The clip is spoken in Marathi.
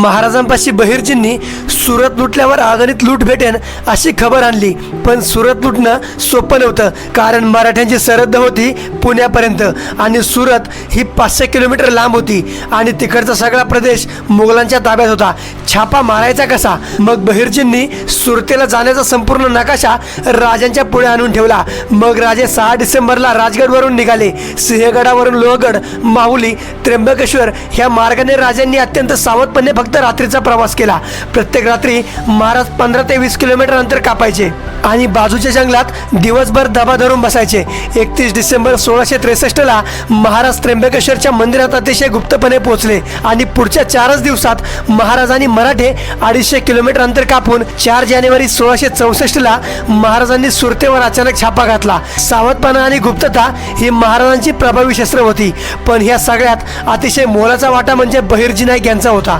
महाराजांपाशी बहिर्जींनी सुरत लुटल्यावर अगणित लूट भेटेन अशी खबर आणली. पण सुरत लुटणं सोपं नव्हतं कारण मराठ्यांची सरहद्द होती पुण्यापर्यंत आणि सुरत ही पाचशे किलोमीटर लांब होती आणि तिकडचा सगळा प्रदेश मुघलांच्या ताब्यात होता. छापा मारायचा कसा? मग बहिर्जींनी सुरतेला जाण्याचा संपूर्ण नकाशा राजांच्या पुढे आणून ठेवला. मग राजे सहा डिसेंबरला राजगडवरून निघाले. सिंहगडावरून लोहगड माहुली त्र्यंबकेश्वर ह्या मार्गाने राजांनी अत्यंत सावधपणे फक्त रात्रीचा प्रवास केला. प्रत्येक रात्री महाराज पंधरा ते वीस किलोमीटर अंतर कापायचे. आणि बाजूच्या जंगलात दिवसभर दबा धरून बसायचे. एकतीस डिसेंबर सोळाशे त्रेसष्टला महाराज त्र्यंबकेश्वरच्या मंदिरात अतिशय गुप्तपणे पोहोचले आणि पुढच्या चारच दिवसात महाराजांनी मराठे अडीचशे किलोमीटर अंतर कापून चार जानेवारी सोळाशे चौसष्टला महाराजांनी सुरतेवर अचानक छापा घातला. सावधपणा आणि गुप्तता ही महाराजांची प्रभावी शस्त्र होती. पण ह्या सगळ्यात अतिशय मोलाचा वाटा म्हणजे बहिर्जी नाईक यांचा होता.